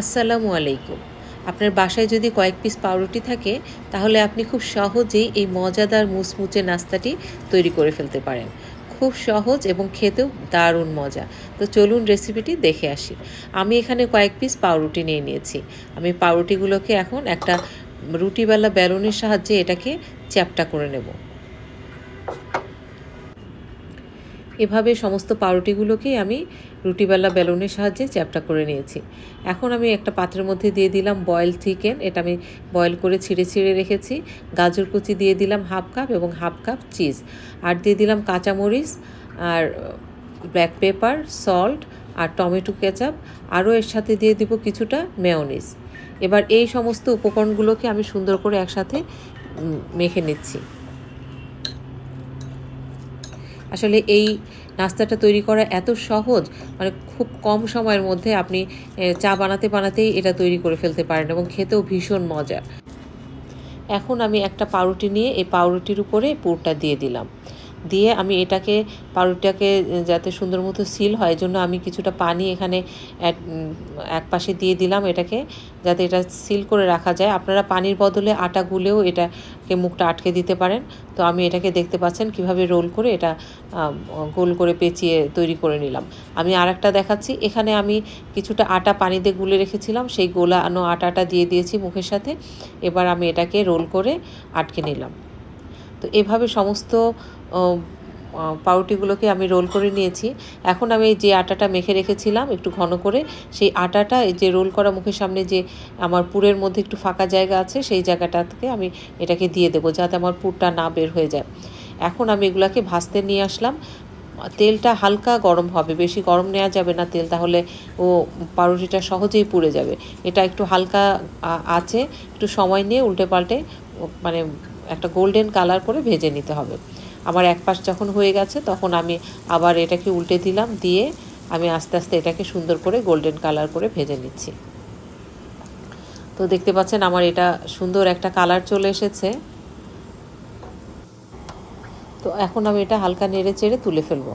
আসসালামু আলাইকুম। আপনার বাসায় যদি কয়েক পিস পাউরুটি থাকে, তাহলে আপনি খুব সহজেই এই মজাদার মুচমুচে নাস্তাটি তৈরি করে ফেলতে পারেন। খুব সহজ এবং খেতেও দারুণ মজা। তো চলুন রেসিপিটি দেখে আসি। আমি এখানে কয়েক পিস পাউরুটি নিয়ে নিয়েছি। আমি পাউরুটিগুলোকে এখন একটা রুটিওয়ালা বেলুনের সাহায্যে এটাকে চ্যাপটা করে নেব। এভাবে সমস্ত পাউরুটিগুলোকে আমি রুটিবেলা বেলুনের সাহায্যে চ্যাপটা করে নিয়েছি। এখন আমি একটা পাত্রের মধ্যে দিয়ে দিলাম বয়েল চিকেন এটা আমি বয়েল করে ছিঁড়ে ছিঁড়ে রেখেছি। গাজর কুচি দিয়ে দিলাম হাফ কাপ এবং হাফ কাপ চিজ আর দিয়ে দিলাম কাঁচামরিচ, আর ব্ল্যাক পেপার সল্ট আর টমেটো কেচাপ আরও এর সাথে দিয়ে দিব কিছুটা মেয়নিজ এবার এই সমস্ত উপকরণগুলোকে আমি সুন্দর করে একসাথে মেখে নিচ্ছি। আসলে এই নাস্তাটা তৈরি করা এত সহজ মানে খুব কম সময়ের মধ্যে আপনি চা বানাতে বানাতেই এটা তৈরি করে ফেলতে পারেন এবং খেতেও ভীষণ মজা এখন আমি একটা পাউরুটি নিয়ে এই পাউরুটির উপরে পুরটা দিয়ে দিলাম। দিয়ে আমি এটাকে, পাউরুটিটাকে যাতে সুন্দর মতো সিল হয় জন্য আমি কিছুটা পানি এখানে এক পাশে দিয়ে দিলাম এটাকে, যাতে এটা সিল করে রাখা যায়। আপনারা পানির বদলে আটা গুলেও এটাকে মুখটা আটকে দিতে পারেন। তো আমি এটাকে দেখতে পাচ্ছেন কীভাবে রোল করে এটা গোল করে পেঁচিয়ে তৈরি করে নিলাম। আমি আর একটা দেখাচ্ছি। এখানে আমি কিছুটা আটা পানিতে গুলে রেখেছিলাম, সেই গোলানো আটাটা দিয়ে দিয়েছি মুখের সাথে। এবার আমি এটাকে রোল করে আটকে নিলাম। তো এভাবে সমস্ত পাউরুটিগুলোকে আমি রোল করে নিয়েছি। এখন আমি যে আটাটা মেখে রেখেছিলাম একটু ঘন করে, সেই আটাটা যে রোল করা মুখের সামনে যে আমার পুরের মধ্যে একটু ফাঁকা জায়গা আছে, সেই জায়গাটাতে আমি এটাকে দিয়ে দেবো যাতে আমার পুরটা না বের হয়ে যায়। এখন আমি এগুলাকে ভাজতে নিয়ে আসলাম। তেলটা হালকা গরম হবে, বেশি গরম নেওয়া যাবে না তেল, তাহলে ও পাউরুটিটা সহজেই পুড়ে যাবে। এটা একটু হালকা আছে, একটু সময় নিয়ে উল্টে পাল্টে মানে একটা গোল্ডেন কালার করে ভেজে নিতে হবে। আমার এক পাশ যখন হয়ে গেছে, তখন আমি আবার এটাকে উল্টে দিলাম, দিয়ে আমি আস্তে আস্তে এটাকে সুন্দর করে গোল্ডেন কালার করে ভেজে নিচ্ছি। তো দেখতে পাচ্ছেন আমার এটা সুন্দর একটা কালার চলে এসেছে। তো এখন আমি এটা হালকা নেড়ে চেড়ে তুলে ফেলব।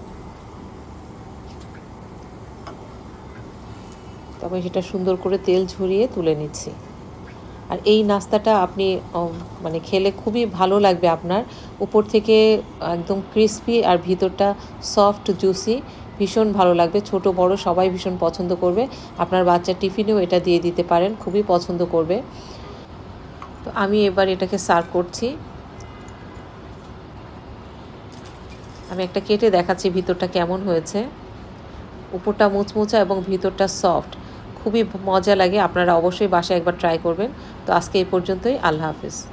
তবে সেটা সুন্দর করে তেল ঝরিয়ে তুলে নিচ্ছি। আর এই নাস্তাটা আপনি মানে খেলে খুবই ভালো লাগবে আপনার। উপর থেকে একদম ক্রিসপি আর ভিতরটা সফট জুসি ভীষণ ভালো লাগবে। ছোট, বড় সবাই ভীষণ পছন্দ করবে। আপনার বাচ্চার টিফিনেও এটা দিয়ে দিতে পারেন, খুবই পছন্দ করবে। তো আমি এবার এটাকে সার্ভ করছি। আমি একটা কেটে দেখাচ্ছি ভিতরটা কেমন হয়েছে। উপরটা মুচমুচা এবং ভিতরটা সফট খুবই মজা লাগে। আপনারা অবশ্যই বাসায় একবার ট্রাই করবেন। তো আজকে এই পর্যন্তই। আল্লাহ হাফিজ।